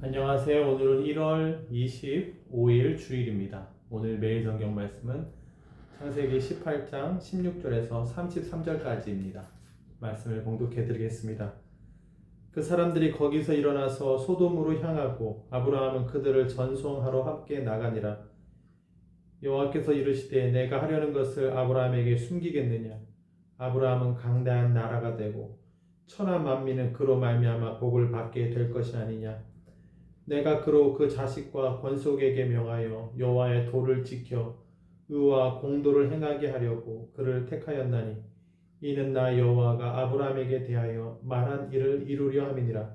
안녕하세요. 오늘은 1월 25일 주일입니다. 오늘 매일 성경 말씀은 창세기 18장 16절에서 33절까지입니다. 말씀을 봉독해 드리겠습니다. 그 사람들이 거기서 일어나서 소돔으로 향하고 아브라함은 그들을 전송하러 함께 나가니라. 여호와께서 이르시되 내가 하려는 것을 아브라함에게 숨기겠느냐? 아브라함은 강대한 나라가 되고 천하 만민은 그로 말미암아 복을 받게 될 것이 아니냐? 내가 그로 그 자식과 권속에게 명하여 여호와의 도를 지켜 의와 공도를 행하게 하려고 그를 택하였나니 이는 나 여호와가 아브라함에게 대하여 말한 일을 이루려 함이니라.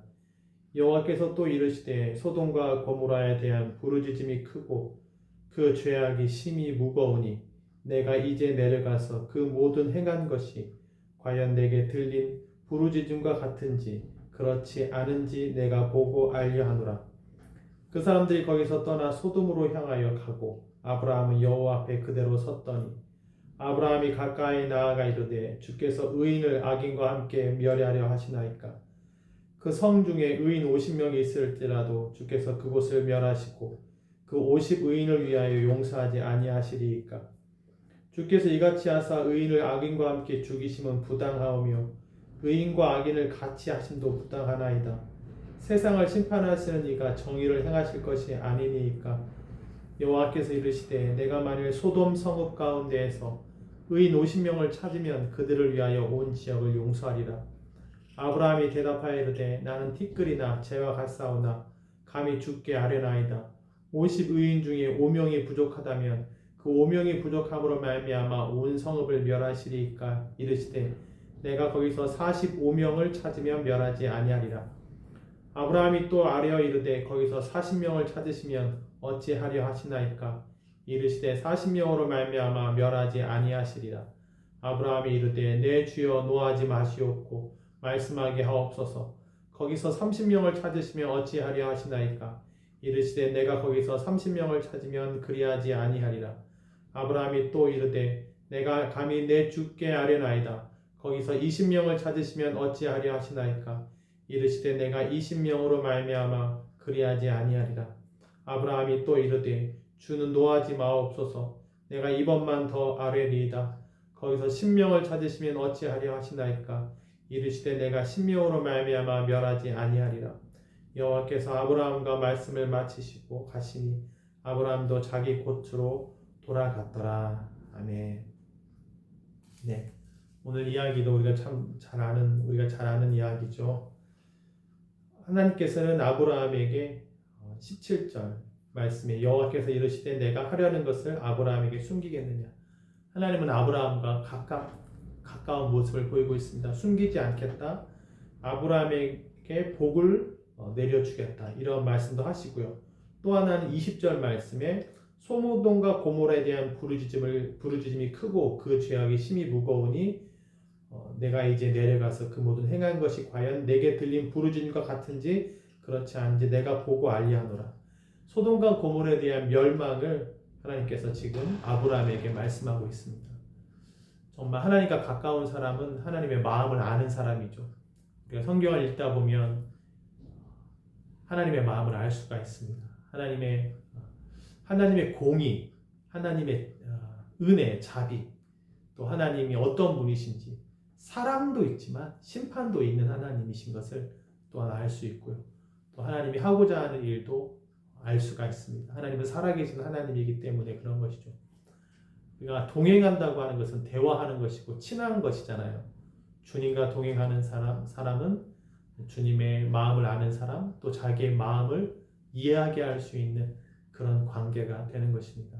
여호와께서 또 이르시되 소돔과 고모라에 대한 부르짖음이 크고 그 죄악이 심히 무거우니 내가 이제 내려가서 그 모든 행한 것이 과연 내게 들린 부르짖음과 같은지 그렇지 않은지 내가 보고 알려 하노라 그 사람들이 거기서 떠나 소돔으로 향하여 가고 아브라함은 여호와 앞에 그대로 섰더니 아브라함이 가까이 나아가 이르되 주께서 의인을 악인과 함께 멸하려 하시나이까? 그 성 중에 의인 50명이 있을지라도 주께서 그곳을 멸하시고 그 50의인을 위하여 용서하지 아니하시리이까? 주께서 이같이 하사 의인을 악인과 함께 죽이심은 부당하오며 의인과 악인을 같이 하심도 부당하나이다 세상을 심판하시는 이가 정의를 행하실 것이 아니니이까. 여호와께서 이르시되 내가 만일 소돔 성읍 가운데에서 의인 50명을 찾으면 그들을 위하여 온 지역을 용서하리라. 아브라함이 대답하여 이르되 나는 티끌이나 재와 같사오나 감히 죽게 아뢰나이다. 50 의인 중에 5명이 부족하다면 그 5명이 부족함으로 말미암아 온 성읍을 멸하시리이까 이르시되 내가 거기서 45명을 찾으면 멸하지 아니하리라 아브라함이 또 아뢰어 이르되 거기서 40명을 찾으시면 어찌하려 하시나이까? 이르시되 40명으로 말미암아 멸하지 아니하시리라. 아브라함이 이르되 내 주여 노하지 마시옵고 말씀하게 하옵소서. 거기서 30명을 찾으시면 어찌하려 하시나이까? 이르시되 내가 거기서 30명을 찾으면 그리하지 아니하리라. 아브라함이 또 이르되 내가 감히 내 주께 아뢰나이다. 거기서 20명을 찾으시면 어찌하려 하시나이까 이르시되 내가 20명으로 말미암아 그리하지 아니하리라. 아브라함이 또 이르되 주는 노하지 마옵소서. 내가 이번만 더 아뢰리이다. 거기서 10명을 찾으시면 어찌하려 하시나이까? 이르시되 내가 10명으로 말미암아 멸하지 아니하리라. 여호와께서 아브라함과 말씀을 마치시고 가시니 아브라함도 자기 곳으로 돌아갔더라. 아멘. 네. 오늘 이야기도 우리가 참 잘 아는 우리가 잘 아는 이야기죠 하나님께서는 아브라함에게 17절 말씀에 여호와께서 이르시되 내가 하려는 것을 아브라함에게 숨기겠느냐 하나님은 아브라함과 가까, 가까운 모습을 보이고 있습니다. 숨기지 않겠다. 아브라함에게 복을 어, 내려주겠다. 이런 말씀도 하시고요. 또 하나는 20절 말씀에 소모동과 고모라에 대한 부르짖음을 부르짖음이 크고 그 죄악이 심히 무거우니 어, 내가 이제 내려가서 그 모든 행한 것이 과연 내게 들린 부르짖음과 같은지 그렇지 않은지 내가 보고 알리하노라. 소돔과 고모라에 대한 멸망을 하나님께서 지금 아브라함에게 말씀하고 있습니다. 정말 하나님과 가까운 사람은 하나님의 마음을 아는 사람이죠. 우리가 성경을 읽다 보면 하나님의 마음을 알 수가 있습니다. 하나님의 하나님의 공의, 하나님의 어, 은혜, 자비, 또 하나님이 어떤 분이신지 사랑도 있지만 심판도 있는 하나님이신 것을 또한 알 수 있고요. 또 하나님이 하고자 하는 일도 알 수가 있습니다. 하나님은 살아계신 하나님이기 때문에 그런 것이죠. 우리가 동행한다고 하는 것은 대화하는 것이고 친한 것이잖아요. 주님과 동행하는 사람, 사람은 주님의 마음을 아는 사람, 또 자기의 마음을 이해하게 할 수 있는 그런 관계가 되는 것입니다.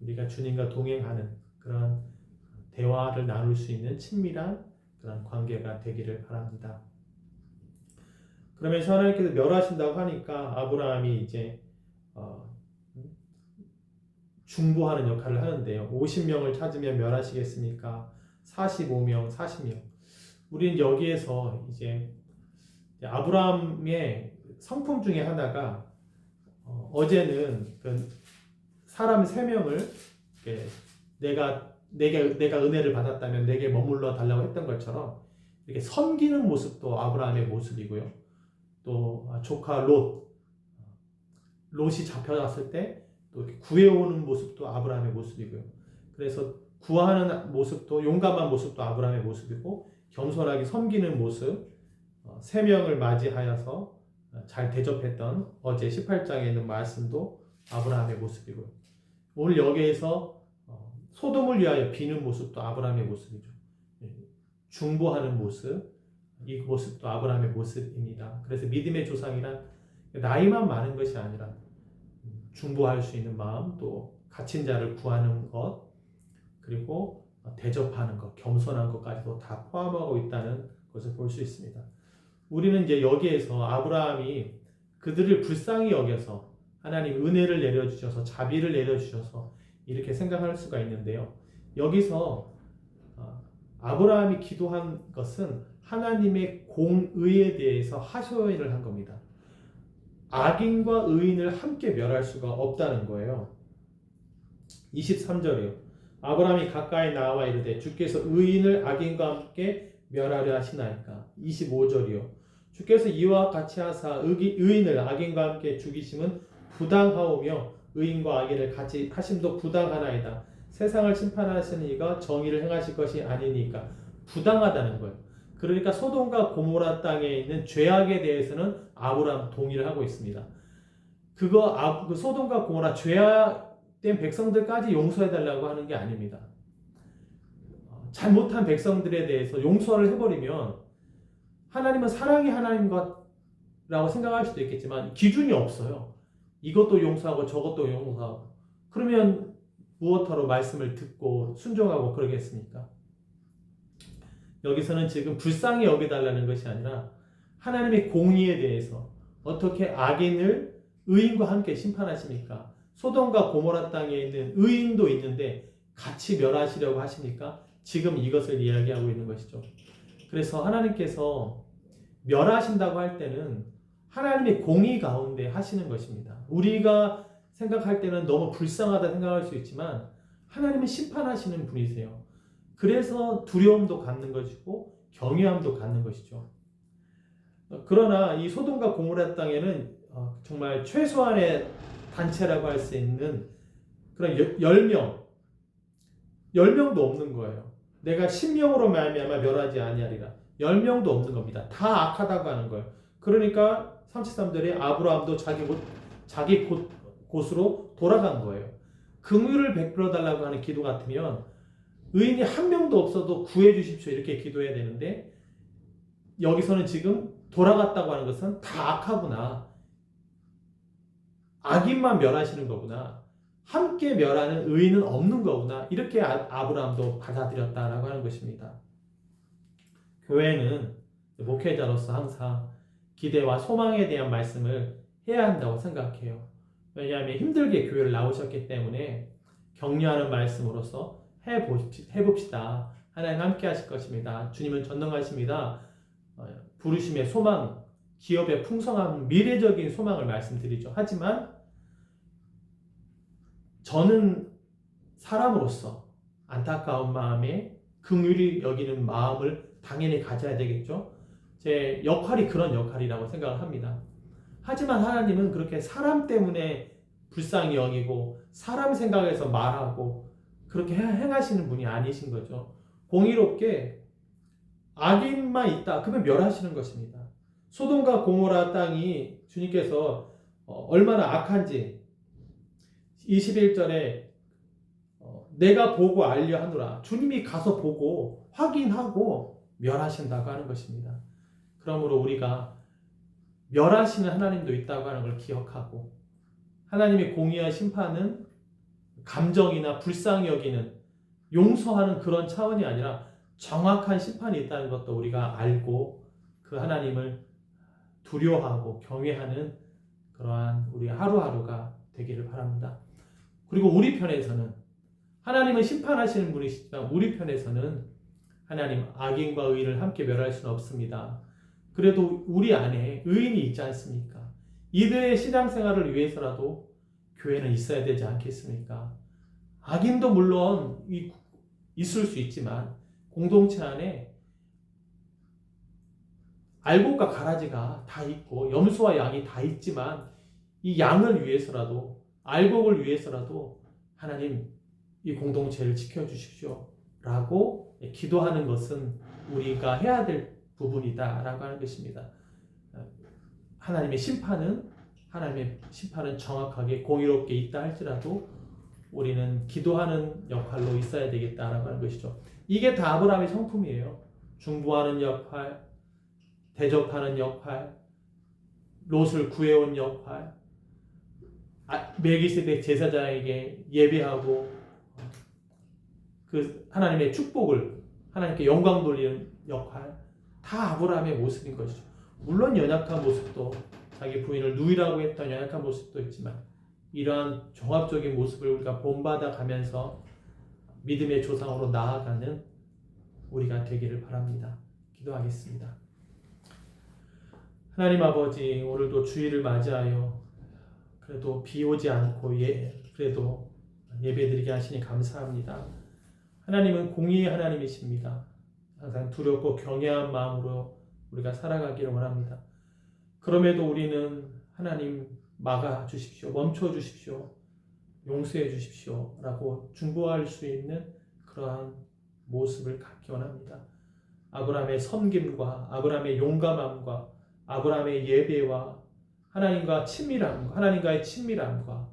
우리가 주님과 동행하는 그런 대화를 나눌 수 있는 친밀한 그런 관계가 되기를 바랍니다. 그러면서 하나님께서 멸하신다고 하니까 아브라함이 이제 어, 중보하는 역할을 하는데요. 50명을 찾으면 멸하시겠습니까? 45명, 40명. 우리는 여기에서 이제 아브라함의 성품 중에 하나가 어, 제는 그 사람 세 명을 내가 내게 내가 은혜를 받았다면 내게 머물러 달라고 했던 것처럼 이렇게 섬기는 모습도 아브라함의 모습이고요. 또 조카 롯 롯이 잡혀갔을 때 또 구해오는 모습도 아브라함의 모습이고요. 그래서 구하는 모습도 용감한 모습도 아브라함의 모습이고 겸손하게 섬기는 모습 어, 세 명을 맞이하여서 잘 대접했던 어제 18장에 있는 말씀도 아브라함의 모습이고요. 오늘 여기에서 어, 소돔을 위하여 비는 모습도 아브라함의 모습이죠. 예, 중보하는 모습, 이 모습도 아브라함의 모습입니다. 그래서 믿음의 조상이란 나이만 많은 것이 아니라 중보할 수 있는 마음, 또 갇힌 자를 구하는 것, 그리고 대접하는 것, 겸손한 것까지도 다 포함하고 있다는 것을 볼 수 있습니다. 우리는 이제 여기에서 아브라함이 그들을 불쌍히 여겨서 하나님 은혜를 내려주셔서 자비를 내려주셔서 이렇게 생각할 수가 있는데요. 여기서 어, 아브라함이 기도한 것은 하나님의 공의에 대해서 하소연을 한 겁니다. 악인과 의인을 함께 멸할 수가 없다는 거예요. 23절이요. 아브라함이 가까이 나와 이르되 주께서 의인을 악인과 함께 멸하려 하시나이까. 25절이요. 주께서 이와 같이 하사 의인을 악인과 함께 죽이심은 부당하오며 의인과 악인을 같이 하심도 부당하나이다. 세상을 심판하시는 이가 정의를 행하실 것이 아니니까 부당하다는 거예요. 그러니까 소돔과 고모라 땅에 있는 죄악에 대해서는 아브라함 동의를 하고 있습니다. 그거 아, 그 소돔과 고모라 죄악된 백성들까지 용서해 달라고 하는 게 아닙니다. 어, 잘못한 백성들에 대해서 용서를 해버리면 하나님은 사랑의 하나님과라고 생각할 수도 있겠지만 기준이 없어요. 이것도 용서하고 저것도 용서하고 그러면 무엇하러 말씀을 듣고 순종하고 그러겠습니까? 여기서는 지금 불쌍히 여겨달라는 것이 아니라 하나님의 공의에 대해서 어떻게 악인을 의인과 함께 심판하십니까? 소돔과 고모라 땅에 있는 의인도 있는데 같이 멸하시려고 하십니까? 지금 이것을 이야기하고 있는 것이죠. 그래서 하나님께서 멸하신다고 할 때는 하나님의 공의 가운데 하시는 것입니다. 우리가 생각할 때는 너무 불쌍하다 생각할 수 있지만 하나님은 심판하시는 분이세요. 그래서 두려움도 갖는 것이고 경외함도 갖는 것이죠. 그러나 이 소돔과 고모라 땅에는 어, 정말 최소한의 단체라고 할 수 있는 그런 10명, 10명도 없는 거예요. 내가 10명으로 말미암아 멸하지 아니하리라. 10명도 없는 겁니다. 다 악하다고 하는 거예요. 그러니까 33절에 아브라함도 자기 곳, 자기 곳, 곳으로 돌아간 거예요. 긍휼을 베풀어 달라고 하는 기도 같으면 의인이 한 명도 없어도 구해 주십시오 이렇게 기도해야 되는데 여기서는 지금 돌아갔다고 하는 것은 다 악하구나. 악인만 멸하시는 거구나. 함께 멸하는 의인은 없는 거구나. 이렇게 아, 아브라함도 받아들였다라고 하는 것입니다. 교회는 목회자로서 항상 기대와 소망에 대한 말씀을 해야 한다고 생각해요. 왜냐하면 힘들게 교회를 나오셨기 때문에 격려하는 말씀으로서 해봅시다. 하나님 함께 하실 것입니다. 주님은 전능하십니다. 어, 부르심의 소망, 기업의 풍성한 미래적인 소망을 말씀드리죠. 하지만 저는 사람으로서 안타까운 마음에 긍휼히 여기는 마음을 당연히 가져야 되겠죠. 제 역할이 그런 역할이라고 생각을 합니다. 하지만 하나님은 그렇게 사람 때문에 불쌍히 여기고 사람 생각에서 말하고 그렇게 행하시는 분이 아니신 거죠. 공의롭게 악인만 있다. 그러면 멸하시는 것입니다. 소돔과 고모라 땅이 주님께서 어, 얼마나 악한지 21절에 어, 내가 보고 알려 하노라. 주님이 가서 보고 확인하고 멸하신다고 하는 것입니다. 그러므로 우리가 멸하시는 하나님도 있다고 하는 걸 기억하고 하나님의 공의와 심판은 감정이나 불쌍히 여기는 용서하는 그런 차원이 아니라 정확한 심판이 있다는 것도 우리가 알고 그 하나님을 두려워하고 경외하는 그러한 우리 하루하루가 되기를 바랍니다. 그리고 우리 편에서는 하나님은 심판하시는 분이시지만 우리 편에서는 하나님 악인과 의인을 함께 멸할 수는 없습니다. 그래도 우리 안에 의인이 있지 않습니까? 이들의 신앙 생활을 위해서라도 교회는 있어야 되지 않겠습니까? 악인도 물론 있을 수 있지만 공동체 안에 알곡과 가라지가 다 있고 염소와 양이 다 있지만 이 양을 위해서라도 알곡을 위해서라도 하나님 이 공동체를 지켜 주십시오. 라고 기도하는 것은 우리가 해야 될 부분이다라고 하는 것입니다. 하나님의 심판은 하나님의 심판은 정확하게 공의롭게 있다 할지라도 우리는 기도하는 역할로 있어야 되겠다라고 하는 것이죠. 이게 다 아브라함의 성품이에요. 중보하는 역할, 대접하는 역할, 롯을 구해온 역할, 아, 멜기세덱 제사장에게 예배하고 그 하나님의 축복을 하나님께 영광 돌리는 역할 다 아브라함의 모습인 것이죠. 물론 연약한 모습도 자기 부인을 누이라고 했던 연약한 모습도 있지만 이러한 종합적인 모습을 우리가 본받아 가면서 믿음의 조상으로 나아가는 우리가 되기를 바랍니다. 기도하겠습니다. 하나님 아버지 오늘도 주일을 맞이하여 그래도 비 오지 않고 예 그래도 예배드리게 하시니 감사합니다. 하나님은 공의의 하나님이십니다. 항상 두렵고 경외한 마음으로 우리가 살아가기를 원합니다. 그럼에도 우리는 하나님 막아 주십시오. 멈춰 주십시오. 용서해 주십시오. 라고 중보할 수 있는 그러한 모습을 갖기 원합니다. 아브라함의 섬김과 아브라함의 용감함과 아브라함의 예배와 하나님과 친밀함과 하나님과의 친밀함과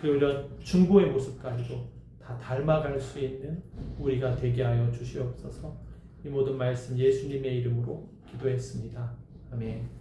그리고 이런 중보의 모습까지도 다 닮아갈 수 있는 우리가 되게 하여 주시옵소서. 이 모든 말씀 예수님의 이름으로 기도했습니다. 아멘.